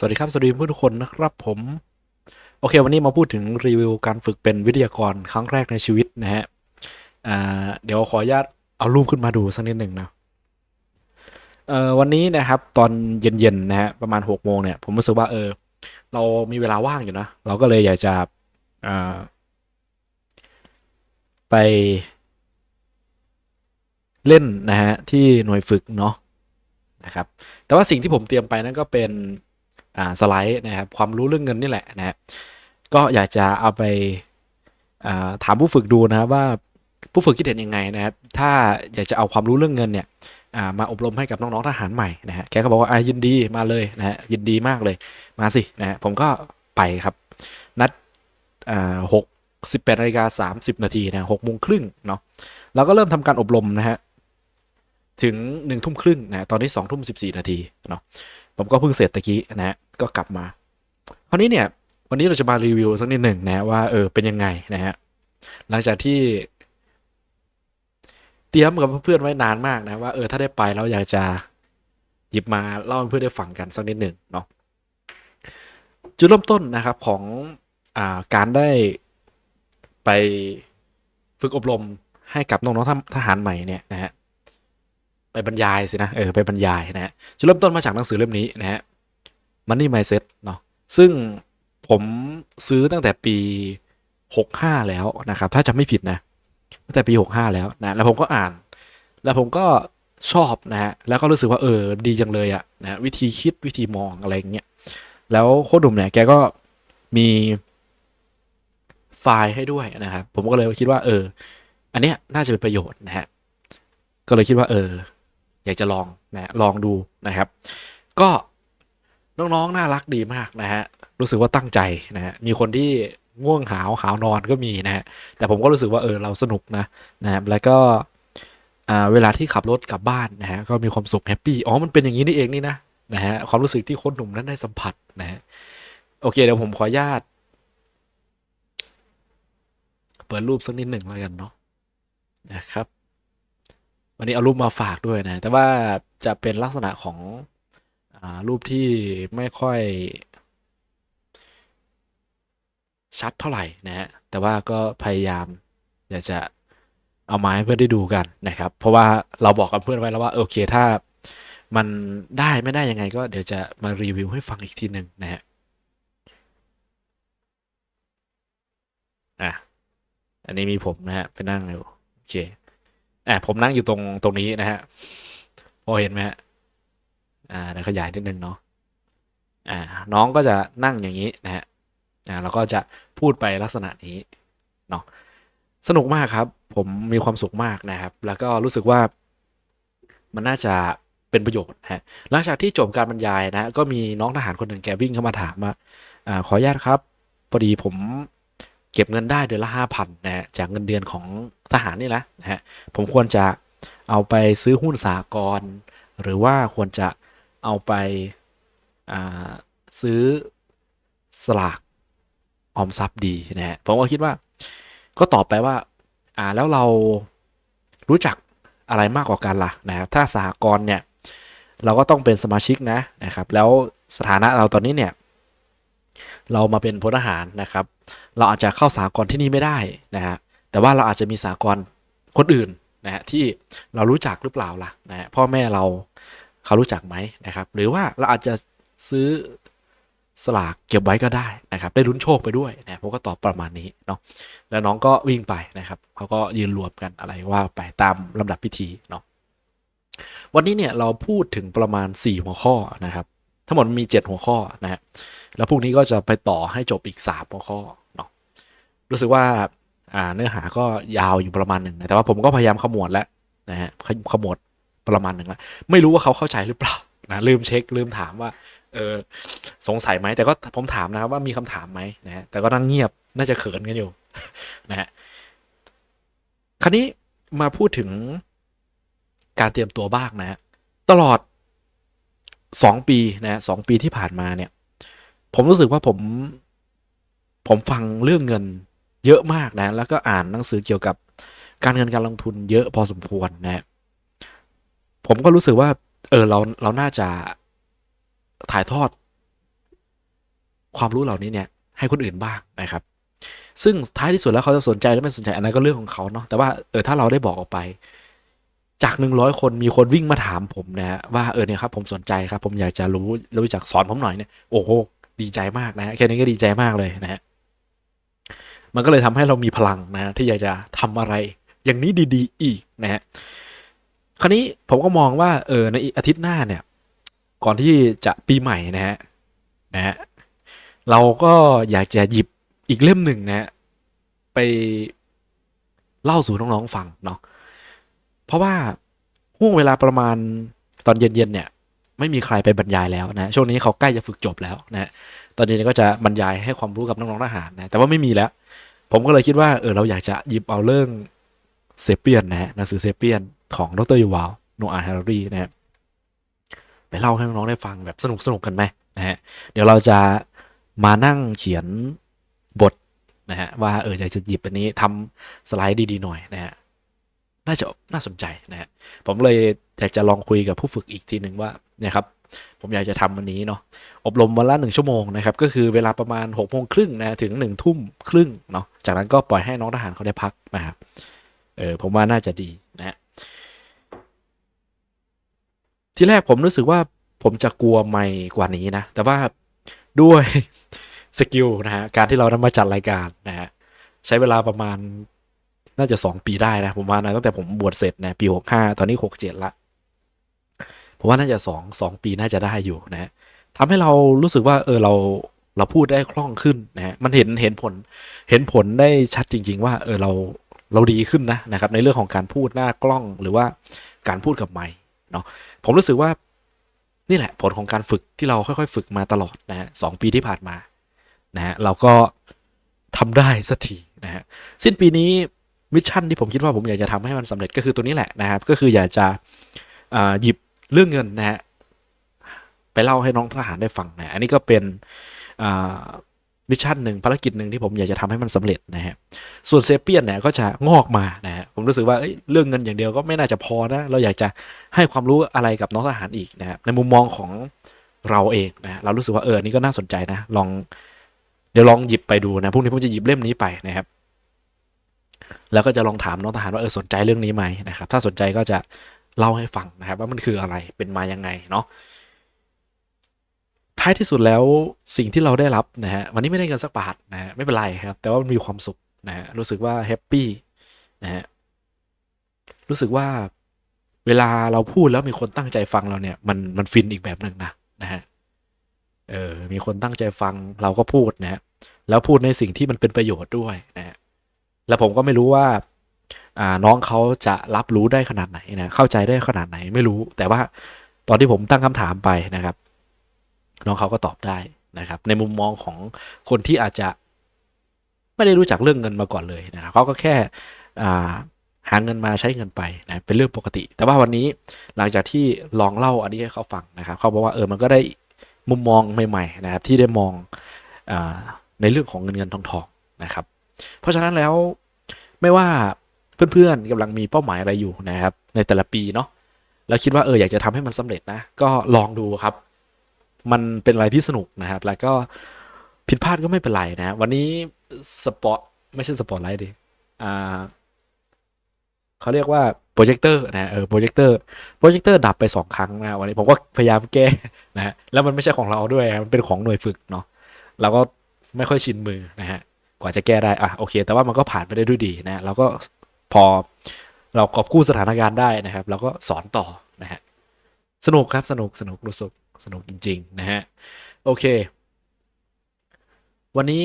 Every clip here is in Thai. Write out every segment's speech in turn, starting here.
สวัสดีครับสวัสดีเพื่อนทุกคนนะครับผม โอเค วันนี้มาพูดถึงรีวิวการฝึกเป็นวิทยากรครั้งแรกในชีวิตนะฮะเดี๋ยวขออนุญาตเอารูปขึ้นมาดูสักนิดหนึ่งนะวันนี้นะครับตอนเย็นๆนะฮะประมาณ6กโมงเนี่ยผมรู้สึกว่าเออ เรามีเวลาว่างอยู่นะ เราก็เลยอยากจะไปเล่นนะฮะที่หน่วยฝึกเนาะนะครับแต่ว่าสิ่งที่ผมเตรียมไปนั่นก็เป็น สไลด์นะครับ ความรู้เรื่องเงินนี่แหละนะฮะก็อยากจะเอาไปถามผู้ฝึกดูนะครับว่าผู้ฝึกคิดเห็นยังไงนะครับ ถ้าอยากจะเอาความรู้เรื่องเงินเนี่ยมาอบรมให้กับน้องๆทหารใหม่นะฮะแกก็บอกว่าอายินดีมาเลยนะฮะยินดีมากเลยมาสินะฮะผมก็ไปครับ นัดหกสิบแปดนาฬิกาสามสิบนาทีนะหกโมงครึ่งเนาะเราก็เริ่มทำการอบรมนะฮะถึงหนึ่งทุ่มครึ่งนะตอนนี้สองทุ่มสิบสี่นาทีเนาะผมก็เพิ่งเสร็จตะกี้นะฮะ ก็กลับมา คราวนี้เนี่ย วันนี้เราจะมารีวิวสักนิดหนึ่งนะว่าเออเป็นยังไงนะฮะหลังจากที่เตรียมกับเพื่อนไว้นานมากนะว่าเออถ้าได้ไปเราอยากจะหยิบมาเล่าให้เพื่อนได้ฟังกันสักนิดหนึ่งเนาะจุดเริ่มต้นนะครับของอ่าการได้ไปฝึกอบรมให้กับน้องๆทหารใหม่เนี่ยนะฮะไปบรรยายสินะเออไปบรรยายนะฮะจะเริ่มต้นมาจากหนังสือเล่มนี้นะฮะ Money Mindset เนาะซึ่งผมซื้อตั้งแต่ปี 65 แล้วนะครับ ถ้าจำไม่ผิดนะ ตั้งแต่ปี 65 แล้วนะ แล้วผมก็อ่าน แล้วผมก็ชอบนะฮะ แล้วก็รู้สึกว่าเออดีจังเลยอะนะวิธีคิดวิธีมองอะไรอย่างเงี้ย แล้วโค้ชหนุ่มเนี่ยแกก็มีไฟล์ให้ด้วยนะครับ ผมก็เลยคิดว่าเออ อันเนี้ยน่าจะเป็นประโยชน์นะฮะ ก็เลยคิดว่าเออ อยากจะลองนะลองดูนะครับ ก็ น้องๆ น่ารักดีมากนะฮะ รู้สึกว่าตั้งใจนะฮะ มีคนที่ง่วงหาวหาวนอนก็มีนะฮะ แต่ผมก็รู้สึกว่าเออเราสนุกนะนะครับแล้วก็อ่าเวลาที่ขับรถกลับบ้านนะฮะก็มีความสุขแฮปปี้ อ๋อ มันเป็นอย่างนี้นี่เองนี่นะนะฮะความรู้สึกที่คนหนุ่มนั้นได้สัมผัสนะฮะโอเคเดี๋ยวผมขออนุญาต เปิดรูปสักนิดหนึ่งแล้วกันเนาะนะครับ วันนี้เอารูปมาฝากด้วยนะ แต่ว่าจะเป็นลักษณะของ รูปที่ไม่ค่อยชัดเท่าไหร่นะฮะ แต่ว่าก็พยายามอยากจะเอามาให้เพื่อนได้ดูกันนะครับ เพราะว่าเราบอกกับเพื่อนไว้แล้วว่าโอเคถ้ามันได้ไม่ได้ยังไงก็เดี๋ยวจะมารีวิวให้ฟังอีกทีหนึ่งนะฮะ อะ อันนี้มีผมนะฮะไปนั่งอยู่โอเค อะผมนั่งอยู่ตรงตรงนี้นะฮะ พอเห็นไหมฮะ อ่าเดี๋ยวขยายนิดนึงเนาะอ่าน้องก็จะนั่งอย่างนี้นะฮะอ่าเราก็จะพูดไปลักษณะนี้เนาะสนุกมากครับ ผมมีความสุขมากนะครับ แล้วก็รู้สึกว่ามันน่าจะเป็นประโยชน์ฮะหลังจากที่จบการบรรยายนะก็มีน้องทหารคนหนึ่งแกวิ่งเข้ามาถามว่าอ่าขออนุญาตครับพอดีผมเก็บเงินได้เดือนละห้าพันนะฮะจากเงินเดือนของทหารนี่นะนะฮะผมควรจะเอาไปซื้อหุ้นสากลหรือว่าควรจะ เอาไปาซื้อสลากออมทรัพย์ดีนะฮะผมก็คิดว่า ก็ตอบไปว่า อ่าแล้วเรารู้จักอะไรมากกว่ากันล่ะนะครับถ้าสหกรณ์เนี่ยเราก็ต้องเป็นสมาชิกนะนะครับ แล้วสถานะเราตอนนี้เนี่ยเรามาเป็นพลทหารนะครับ เราอาจจะเข้าสากลที่นี่ไม่ได้นะฮะแต่ว่าเราอาจจะมีสากลคนอื่นนะฮะที่เรารู้จักหรือเปล่าล่ะนะฮะพ่อแม่เรา เขารู้จักไหมนะครับ หรือว่าเราอาจจะซื้อสลากเก็บไว้ก็ได้นะครับ ได้ลุ้นโชคไปด้วยนะผมก็ตอบประมาณนี้เนาะแล้วน้องก็วิ่งไปนะครับเขาก็ยืนรวมกันอะไรว่าไปตามลำดับพิธีเนาะวันนี้เนี่ยเราพูดถึงประมาณ 4 หัวข้อนะครับ ทั้งหมดมี 7 หัวข้อนะฮะแล้วพรุ่งนี้ก็จะไปต่อให้จบอีก 3 หัวข้อเนาะรู้สึกว่าอ่าเนื้อหาก็ยาวอยู่ประมาณหนึ่งนะแต่ว่าผมก็พยายามขมวดแล้วนะฮะขมวด ประมาณหนึ่งแล้วไม่รู้ว่าเขาเข้าใจหรือเปล่านะลืมเช็คลืมถามว่าเออสงสัยไหมแต่ก็ผมถามนะครับว่ามีคำถามไหมนะฮะแต่ก็นั่งเงียบน่าจะเขินกันอยู่นะฮะคราวนี้มาพูดถึงการเตรียมตัวบ้างนะฮะตลอด 2 ปีนะสองปีที่ผ่านมาเนี่ย ผมรู้สึกว่าผม ผมฟังเรื่องเงินเยอะมากนะ แล้วก็อ่านหนังสือเกี่ยวกับการเงินการลงทุนเยอะพอสมควรนะ ผมก็รู้สึกว่า เออเราเราน่าจะถ่ายทอด ความรู้เหล่านี้เนี่ย ให้คนอื่นบ้างนะครับ ซึ่งท้ายที่สุดแล้วเขาจะสนใจหรือไม่สนใจอันนั้นก็เรื่องของเขาเนาะแต่ว่าเออถ้าเราได้บอกออกไป จากหนึ่งร้อยคนมีคนวิ่งมาถามผมนะฮะว่าเออเนี่ยครับผมสนใจครับ ผมอยากจะรู้รู้จักสอนผมหน่อยเนี่ยโอ้โหดีใจมากนะฮะแค่นี้ก็ดีใจมากเลยนะฮะมันก็เลยทำให้เรามีพลังนะฮะที่อยากจะทำอะไร อย่างนี้ดี ๆ อีกนะฮะ คราวนี้ผมก็มองว่าเออในอาทิตย์หน้าเนี่ย ก่อนที่จะปีใหม่นะฮะนะฮะเราก็อยากจะหยิบอีกเล่มหนึ่งนะฮะไปเล่าสู่น้องๆฟังเนาะเพราะว่าห่วงเวลาประมาณตอนเย็นๆเนี่ย ไม่มีใครไปบรรยายแล้วนะช่วงนี้เขาใกล้จะฝึกจบแล้วนะฮะตอนเย็นก็จะบรรยายให้ความรู้กับน้องๆทหารนะแต่ว่าไม่มีแล้ว ผมก็เลยคิดว่าเออเราอยากจะหยิบเอาเรื่องเซเปียนนะหนังสือเซเปียน ของดรยูวาลโนอาฮารีนะฮะไปเล่าให้น้องๆได้ฟังแบบสนุกสนุกกันไหมนะฮะเดี๋ยวเราจะมานั่งเขียนบทนะฮะว่าเอออยากจะหยิบอันนี้ทำสไลด์ดีๆหน่อยนะฮะน่าจะน่าสนใจนะฮะผมเลยอยากจะลองคุยกับผู้ฝึกอีกทีหนึ่งว่าเนี่ยครับผมอยากจะทำวันนี้เนาะอบรมวันละหนึ่งชั่วโมงนะครับก็คือเวลาประมาณหกโมงครึ่งนะถึงหนึ่งทุ่มครึ่งเนาะจากนั้นก็ปล่อยให้น้องทหารเขาได้พักนะครับเออผมว่าน่าจะดีนะฮะ ที่แรกผมรู้สึกว่าผมจะกลัวไม่กว่านี้นะ แต่ว่าด้วยสกิลนะฮะการที่เรานำมาจัดรายการนะฮะใช้เวลาประมาณน่าจะสองปีได้นะผมว่านะตั้งแต่ผมบวชเสร็จนะปีหกห้าตอนนี้หกเจ็ดละผมว่าน่าจะสองสองปีน่าจะได้อยู่นะฮะทำให้เรารู้สึกว่าเออเราเราพูดได้คล่องขึ้นนะฮะมันเห็นเห็นผลเห็นผลได้ชัดจริง ๆ ว่าเออเราเราดีขึ้นนะนะครับในเรื่องของการพูดหน้ากล้องหรือว่าการพูดกับไมค์ เนาะผมรู้สึกว่านี่แหละผลของการฝึกที่เราค่อยๆ ฝึกมาตลอดนะฮะสองปีที่ผ่านมานะฮะเราก็ทำได้สักทีนะฮะสิ้นปีนี้มิชชั่นที่ผมคิดว่าผมอยากจะทำให้มันสำเร็จก็คือตัวนี้แหละนะครับ ก็คืออยากจะหยิบเรื่องเงินนะฮะไปเล่าให้น้องทหารได้ฟังนะอันนี้ก็เป็น มิชชั่นหนึ่งภารกิจหนึ่งที่ผมอยากจะทำให้มันสำเร็จนะฮะส่วนเซเปียนเนี่ยก็จะงอกมานะฮะผมรู้สึกว่าเเรื่องเงินอย่างเดียวก็ไม่น่าจะพอนะเราอยากจะให้ความรู้อะไรกับน้องทหารอีกนะฮะในมุมมองของเราเองนะเรารู้สึกว่าเออนี่ก็น่าสนใจนะ ลองเดี๋ยวลองหยิบไปดูนะพรุ่งนี้ผมจะหยิบเล่มนี้ไปนะครับ แล้วก็จะลองถามน้องทหารว่าเออสนใจเรื่องนี้ไหมนะครับ ถ้าสนใจก็จะเล่าให้ฟังนะครับ ว่ามันคืออะไรเป็นมายังไงเนาะายที่สุดแล้วสิ่งที่เราได้รับนะฮะวันนี้ไม่ได้เงินสักบาทนะฮะไม่เป็นไรครับ แต่ว่ามันมีความสุขนะฮะรู้สึกว่าแฮปปี้นะฮะรู้สึกว่าเวลาเราพูดแล้วมีคนตั้งใจฟังเราเนี่ย มันมันฟินอีกแบบหนึ่งนะนะฮะเออมีคนตั้งใจฟังเราก็พูดนะฮะแล้วพูดในสิ่งที่มันเป็นประโยชน์ด้วยนะฮะแล้วผมก็ไม่รู้ว่าอ่าน้องเขาจะรับรู้ได้ขนาดไหนนะเข้าใจได้ขนาดไหนไม่รู้ แต่ว่าตอนที่ผมตั้งคำถามไปนะครับ น้องเขาก็ตอบได้นะครับ ในมุมมองของคนที่อาจจะไม่ได้รู้จักเรื่องเงินมาก่อนเลยนะครับเขาก็แค่หาเงินมาใช้เงินไปนะเป็นเรื่องปกติ แต่ว่าวันนี้หลังจากที่ลองเล่าอันนี้ให้เขาฟังนะครับ เขาบอกว่าเออมันก็ได้มุมมองใหม่ๆนะครับที่ได้มองอในเรื่องของเงินเงินทองทองนะครับ เพราะฉะนั้นแล้วไม่ว่าเพื่อนๆกำลังมีเป้าหมายอะไรอยู่นะครับ ในแต่ละปีเนาะแล้วคิดว่าเอออยากจะทำให้มันสำเร็จนะ ก็ลองดูครับ มันเป็นอะไรที่สนุกนะครับ แล้วก็ผิดพลาดก็ไม่เป็นไรนะ วันนี้สปอตไม่ใช่สปอตไลท์ดิอ่าเขาเรียกว่าโปรเจคเตอร์นะเออโปรเจคเตอร์โปรเจคเตอร์ดับไปสองครั้งนะวันนี้ผมก็พยายามแก้นะฮะแล้วมันไม่ใช่ของเราด้วยมันเป็นของหน่วยฝึกเนาะเราก็ไม่ค่อยชินมือนะฮะกว่าจะแก้ได้อะโอเค แต่ว่ามันก็ผ่านไปได้ด้วยดีนะเราก็พอเรากอบกู้สถานการณ์ได้นะครับ เราก็สอนต่อนะฮะสนุกครับสนุกสนุกรู้สึก สนุกจริง ๆ นะฮะ โอเค วันนี้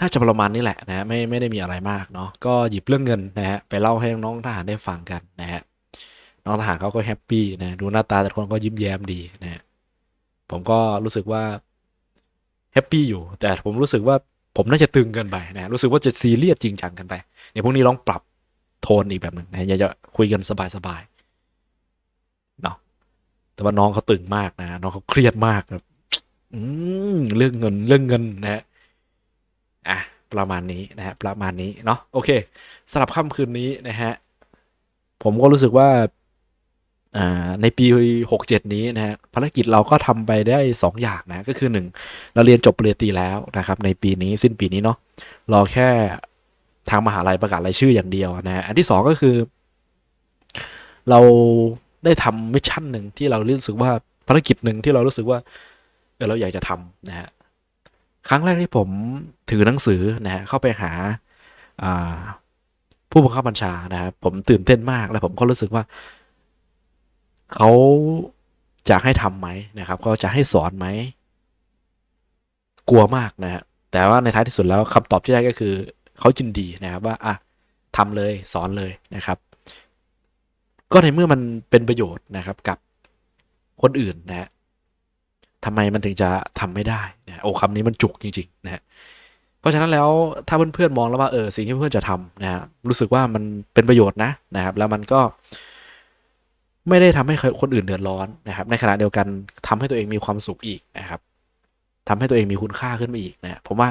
น่าจะประมาณนี้แหละนะฮะไม่ไม่ได้มีอะไรมากเนาะก็หยิบเรื่องเงินนะฮะไปเล่าให้น้องทหารได้ฟังกันนะฮะน้องทหารเขาก็แฮปปี้นะดูหน้าตาแต่คนก็ยิ้มแย้มดีนะฮะผมก็รู้สึกว่าแฮปปี้อยู่ แต่ผมรู้สึกว่าผมน่าจะตึงเกินไปนะรู้สึกว่าจะซีเรียสจริงจังกันไปเดี๋ยวพรุ่งนี้ลองปรับโทนอีกแบบหนึ่งนะอยากจะคุยกันสบายๆเนาะ แต่ว่าน้องเขาตึงมากนะน้องเขาเครียดมากครับอืมเรื่องเงินเรื่องเงินนะฮะอะประมาณนี้นะฮะประมาณนี้เนาะโอเคสำหรับค่ำคืนนี้นะฮะผมก็รู้สึกว่าอ่าในปี 67 นี้นะฮะภารกิจเราก็ทำไปได้ 2 อย่างนะก็คือ 1 เราเรียนจบปริญญาตรีแล้วนะครับในปีนี้สิ้นปีนี้เนาะรอแค่ทางมหาลัยประกาศรายชื่ออย่างเดียวนะฮะอันที่ 2 ก็คือ เรา ได้ทำมิชชั่นหนึ่งที่เรารู้สึกว่าภารกิจหนึ่งที่เรารู้สึกว่าเออเราอยากจะทำนะฮะครั้งแรกที่ผมถือหนังสือนะฮะเข้าไปหาาผู้บังคับบัญชานะครับผมตื่นเต้นมากแล้วผมก็รู้สึกว่าเขาจะให้ทำไหมนะครับเขาจะให้สอนไหมกลัวมากนะฮะแต่ว่าในท้ายที่สุดแล้วคำตอบที่ได้ก็คือเขายินดีนะครับว่าอะทำเลยสอนเลยนะครับ ก็ในเมื่อมันเป็นประโยชน์นะครับกับคนอื่นนะฮะทำไมมันถึงจะทำไม่ได้นะโอ้คำนี้มันจุกจริงๆนะฮะเพราะฉะนั้นแล้วถ้าเพื่อนๆมองแล้วว่าเออสิ่งที่เพื่อนจะทำนะฮะรู้สึกว่ามันเป็นประโยชน์นะนะครับ แล้วมันก็ไม่ได้ทำให้คนอื่นเดือดร้อนนะครับ ในขณะเดียวกันทำให้ตัวเองมีความสุขอีกนะครับทำให้ตัวเองมีคุณค่าขึ้นไปอีกนะผมว่า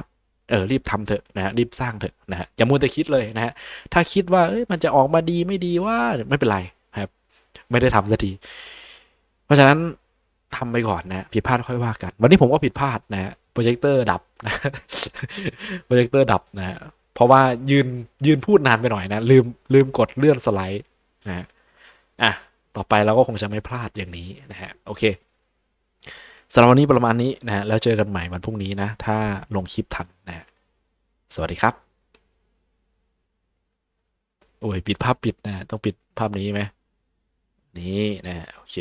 เออรีบทำเถอะนะฮะรีบสร้างเถอะนะฮะอย่ามัวแต่คิดเลยนะฮะถ้าคิดว่าเอ้ยมันจะออกมาดีไม่ดีว่าไม่เป็นไร ไม่ได้ทำสักที เพราะฉะนั้นทำไปก่อนนะผิดพลาดค่อยว่ากัน วันนี้ผมก็ผิดพลาดนะโปรเจคเตอร์ดับนะโปรเจคเตอร์ดับนะฮะเพราะว่ายืนยืนพูดนานไปหน่อยนะ ลืมลืมกดเลื่อนสไลด์นะฮะอะต่อไปเราก็คงจะไม่พลาดอย่างนี้นะฮะโอเคสำหรับวันนี้ประมาณนี้นะฮะแล้วเจอกันใหม่วันพรุ่งนี้นะ ถ้าลงคลิปทันนะฮะสวัสดีครับ โอ้ย ปิดภาพปิดนะ ต้องปิดภาพนี้ไหม นี่นะโอเค